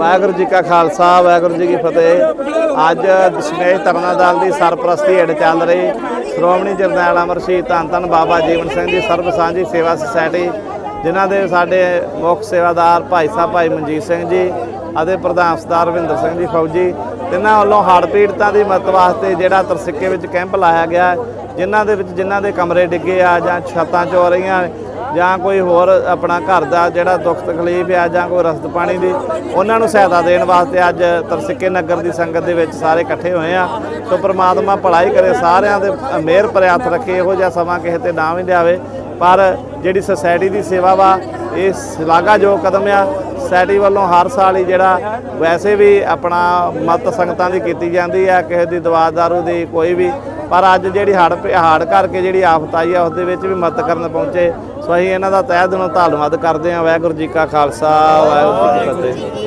ਵਾਹਿਗੁਰੂ ਜੀ ਕਾ ਖਾਲਸਾ, ਵਾਹਿਗੁਰੂ ਜੀ ਕੀ ਫਤਿਹ। ਅੱਜ ਦਸ਼ਮੇਸ਼ ਤਰਨਾ ਦਲ ਦੀ ਸਰਪ੍ਰਸਤੀ ਹੇਠ ਚੱਲ ਰਹੀ ਸ਼੍ਰੋਮਣੀ ਜਰਨੈਲ ਅਮਰ ਸ਼ਹੀਦ ਧੰਨ ਧੰਨ ਬਾਬਾ ਜੀਵਨ ਸਿੰਘ ਜੀ, ਸਰਬ ਸਾਂਝੀ ਸੇਵਾ ਸੁਸਾਇਟੀ, ਜਿਨ੍ਹਾਂ ਦੇ ਸਾਡੇ ਮੁੱਖ ਸੇਵਾਦਾਰ ਭਾਈ ਸਾਹਿਬ ਭਾਈ ਮਨਜੀਤ ਸਿੰਘ ਜੀ ਅਤੇ ਪ੍ਰਧਾਨ ਸਰਦਾਰ ਰਵਿੰਦਰ ਸਿੰਘ ਜੀ ਫੌਜੀ, ਤਿੰਨਾਂ ਵੱਲੋਂ ਹੜ੍ਹ ਪੀੜਤਾਂ ਦੀ ਮਦਦ ਵਾਸਤੇ ਜਿਹੜਾ ਤਰਸਿੱਕੇ ਵਿੱਚ ਕੈਂਪ ਲਾਇਆ ਗਿਆ, ਜਿਨ੍ਹਾਂ ਦੇ ਵਿੱਚ ਜਿਨ੍ਹਾਂ ਦੇ ਕਮਰੇ ਡਿੱਗੇ ਆ ਜਾਂ ਛੱਤਾਂ ਚੋ ਰਹੀਆਂ ਜਾਂ ਕੋਈ ਹੋਰ ਆਪਣਾ ਘਰ ਦਾ ਜਿਹੜਾ ਦੁੱਖ ਤਕਲੀਫ ਆ ਜਾਂ ਕੋਈ ਰਸਤ ਪਾਣੀ ਦੀ, ਉਹਨਾਂ ਨੂੰ ਸਹਾਇਤਾ ਦੇਣ ਵਾਸਤੇ ਅੱਜ ਤਰਸਿੱਕੇ ਨਗਰ ਦੀ ਸੰਗਤ ਦੇ ਵਿੱਚ ਸਾਰੇ ਇਕੱਠੇ ਹੋਏ ਆ। ਸੋ ਪ੍ਰਮਾਤਮਾ ਭਲਾਈ ਕਰੇ, ਸਾਰਿਆਂ ਦੇ ਮਿਹਰ ਭਰੇ ਰੱਖੇ, ਇਹੋ ਜਿਹਾ ਸਮਾਂ ਕਿਸੇ ਤੇ ਨਾ ਵੀ ਲਿਆਵੇ। ਪਰ ਜਿਹੜੀ ਸੋਸਾਇਟੀ ਦੀ ਸੇਵਾ ਵਾ, ਇਹ ਸ਼ਲਾਘਾਯੋਗ ਕਦਮ ਆ। ਸੋਸਾਇਟੀ ਵੱਲੋਂ ਹਰ ਸਾਲ ਹੀ ਜਿਹੜਾ ਵੈਸੇ ਵੀ ਆਪਣਾ ਮਤ ਸੰਗਤਾਂ ਦੀ ਕੀਤੀ ਜਾਂਦੀ ਆ, ਕਿਸੇ ਦੀ ਦਵਾ ਦਾਰੂ ਦੀ ਕੋਈ ਵੀ। ਪਰ ਅੱਜ ਜਿਹੜੀ ਹੜ ਹੜ ਕਰਕੇ ਜਿਹੜੀ ਆਫਤ ਆਈ ਆ, ਉਸ ਦੇ ਵਿੱਚ ਵੀ ਮਦਦ ਕਰਨ ਪਹੁੰਚੇ। ਸੋ ਅਸੀਂ ਇਹਨਾਂ ਦਾ ਤਹਿ ਦਿਲੋਂ ਧੰਨਵਾਦ ਕਰਦੇ ਹਾਂ। ਵਾਹਿਗੁਰੂ ਜੀ ਕਾ ਖਾਲਸਾ, ਵਾਹਿਗੁਰੂ ਜੀ ਕੀ ਫਤਿਹ।